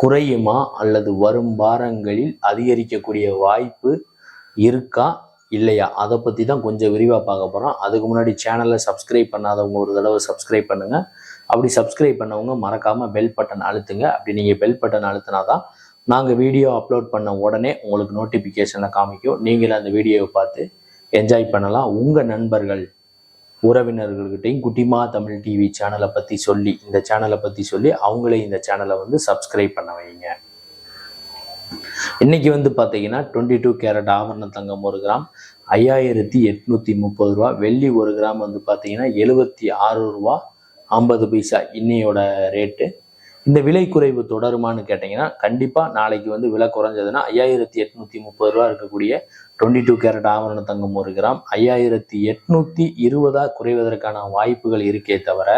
குறையுமா அல்லது வரும் வாரங்களில் அதிகரிக்கக்கூடிய வாய்ப்பு இருக்கா இல்லையா? அதை பற்றி தான் கொஞ்சம் விரிவாக பார்க்க போகிறோம் அதுக்கு முன்னாடி சேனலை சப்ஸ்கிரைப் பண்ணாதவங்க ஒரு தடவை சப்ஸ்கிரைப் பண்ணுங்கள் அப்படி சப்ஸ்கிரைப் பண்ணவங்க மறக்காமல் பெல் பட்டன் அழுத்துங்க. அப்படி நீங்கள் பெல் பட்டன் அழுத்தினா தான் நாங்கள் வீடியோ அப்லோட் பண்ண உடனே உங்களுக்கு நோட்டிஃபிகேஷனில் காமிக்கும். நீங்களும் அந்த வீடியோவை பார்த்து என்ஜாய் பண்ணலாம். உங்கள் நண்பர்கள் உறவினர்கள்கிட்டையும் குட்டிமா தமிழ் டிவி சேனலை பற்றி சொல்லி இந்த சேனலை பற்றி சொல்லி அவங்களே இந்த சேனலை வந்து சப்ஸ்கிரைப் பண்ண வைங்க. இன்னைக்கு வந்து பார்த்தீங்கன்னா டுவெண்ட்டி டூ கேரட் ஆபரண தங்கம் ஒரு கிராம் ஐயாயிரத்தி எட்நூத்தி முப்பது ரூபா வெள்ளி ஒரு கிராம் வந்து பார்த்தீங்கன்னா எழுபத்தி ஆறு ரூபா ஐம்பது பைசா இன்னையோட ரேட்டு இந்த விலை குறைவு தொடருமான்னு கேட்டிங்கன்னா கண்டிப்பாக நாளைக்கு வந்து விலை குறைஞ்சதுன்னா ஐயாயிரத்தி எட்நூத்தி முப்பது ரூபா இருக்கக்கூடிய டுவெண்ட்டி டூ கேரட் ஆபரண தங்கம் ஒரு கிராம் ஐயாயிரத்தி எட்நூத்தி இருபதா குறைவதற்கான வாய்ப்புகள் இருக்கே தவிர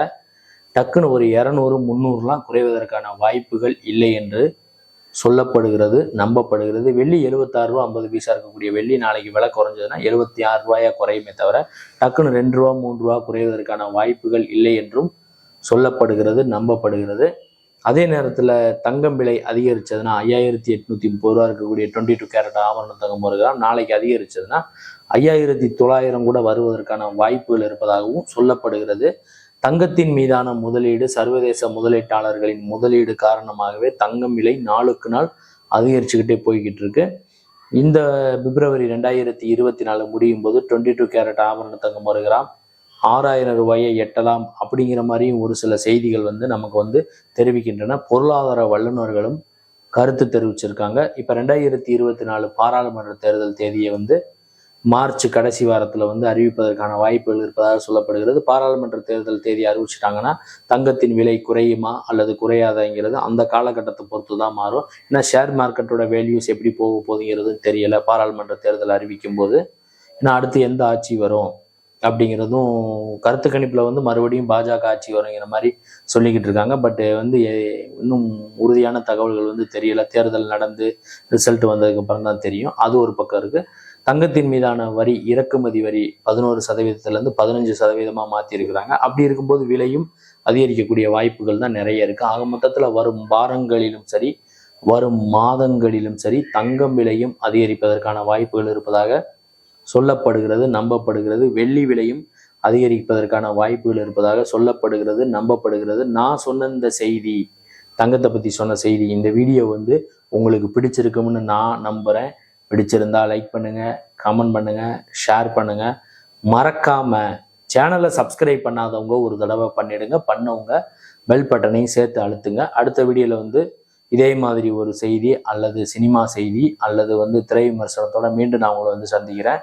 டக்குன்னு ஒரு இரநூறு முந்நூறுலாம் குறைவதற்கான வாய்ப்புகள் இல்லை என்று சொல்லப்படுகிறது நம்பப்படுகிறது. வெள்ளி எழுபத்தாறு ரூபா ஐம்பது பைசா இருக்கக்கூடிய வெள்ளி நாளைக்கு விலை குறைஞ்சதுன்னா எழுபத்தி ஆறு ரூபாயா குறையுமே தவிர டக்குன்னு ரெண்டு ரூபா மூன்று ரூபா குறைவதற்கான வாய்ப்புகள் இல்லை என்றும் சொல்லப்படுகிறது நம்பப்படுகிறது. அதே நேரத்தில் தங்கம் விலை அதிகரிச்சதுன்னா ஐயாயிரத்தி எட்நூத்தி முப்பது ரூபா இருக்கக்கூடிய டுவெண்ட்டி டூ கேரட் ஆபரண தங்கம் ஒரு கிராம் நாளைக்கு அதிகரிச்சதுன்னா ஐயாயிரத்தி தொள்ளாயிரம் கூட வருவதற்கான வாய்ப்புகள் இருப்பதாகவும் சொல்லப்படுகிறது. தங்கத்தின் மீதான முதலீடு சர்வதேச முதலீட்டாளர்களின் முதலீடு காரணமாகவே தங்கம் விலை நாளுக்கு நாள் அதிகரிச்சுக்கிட்டே போய்கிட்டு இருக்கு. இந்த பிப்ரவரி ரெண்டாயிரத்தி இருபத்தி நாலு முடியும் போது டுவெண்ட்டி டூ கேரட் ஆபரண தங்கம் ஒரு கிராம் ஆறாயிரம் ரூபாயை எட்டலாம் அப்படிங்கிற மாதிரியும் ஒரு சில செய்திகள் வந்து நமக்கு வந்து தெரிவிக்கின்றன. பொருளாதார வல்லுநர்களும் கருத்து தெரிவிச்சிருக்காங்க. இப்போ ரெண்டாயிரத்தி இருபத்தி நாலு பாராளுமன்ற தேர்தல் தேதியை வந்து மார்ச் கடைசி வாரத்தில் வந்து அறிவிப்பதற்கான வாய்ப்புகள் இருப்பதாக சொல்லப்படுகிறது. பாராளுமன்ற தேர்தல் தேதி அறிவிச்சிட்டாங்கன்னா தங்கத்தின் விலை குறையுமா அல்லது குறையாதங்கிறது அந்த காலகட்டத்தை பொறுத்து தான் மாறும். ஏன்னா ஷேர் மார்க்கெட்டோட வேல்யூஸ் எப்படி போக போதுங்கிறது தெரியல. பாராளுமன்ற தேர்தல் அறிவிக்கும் போது ஏன்னா அடுத்து எந்த ஆட்சி வரும்? அப்படிங்கிறதும் கருத்து கணிப்பில் வந்து மறுபடியும் பாஜக ஆட்சி வருங்கிற மாதிரி சொல்லிக்கிட்டு இருக்காங்க. பட் வந்து இன்னும் உறுதியான தகவல்கள் வந்து தெரியல. தேர்தல் நடந்து ரிசல்ட் வந்ததுக்கு அப்புறம் தான் தெரியும். அது ஒரு பக்கம் இருக்குது தங்கத்தின் மீதான வரி இறக்குமதி வரி பதினோரு சதவீதத்துலேருந்து பதினஞ்சு சதவீதமாக மாற்றிருக்கிறாங்க அப்படி இருக்கும்போது விலையும் அதிகரிக்கக்கூடிய வாய்ப்புகள் தான் நிறைய இருக்குது ஆக மொத்தத்தில் வரும் வாரங்களிலும் சரி வரும் மாதங்களிலும் சரி தங்கம் விலையும் அதிகரிப்பதற்கான வாய்ப்புகள் இருப்பதாக சொல்லப்படுகிறது நம்பப்படுகிறது. வெள்ளி விலையும் அதிகரிப்பதற்கான வாய்ப்புகள் இருப்பதாக சொல்லப்படுகிறது நம்பப்படுகிறது. நான் சொன்ன இந்த செய்தி தங்கத்தை பற்றி சொன்ன செய்தி இந்த வீடியோ வந்து உங்களுக்கு பிடிச்சிருக்கும்னு நான் நம்புகிறேன் பிடிச்சிருந்தா லைக் பண்ணுங்கள் கமெண்ட் பண்ணுங்கள் ஷேர் பண்ணுங்கள் மறக்காமல் சேனலை சப்ஸ்கிரைப் பண்ணாதவங்க ஒரு தடவை பண்ணிடுங்க. பண்ணவங்க பெல் பட்டனையும் சேர்த்து அழுத்துங்க. அடுத்த வீடியோவில் வந்து இதே மாதிரி ஒரு செய்தி அல்லது சினிமா செய்தி அல்லது வந்து திரை விமர்சனத்தோட மீண்டும் நான் உங்களை வந்து சந்திக்கிறேன்.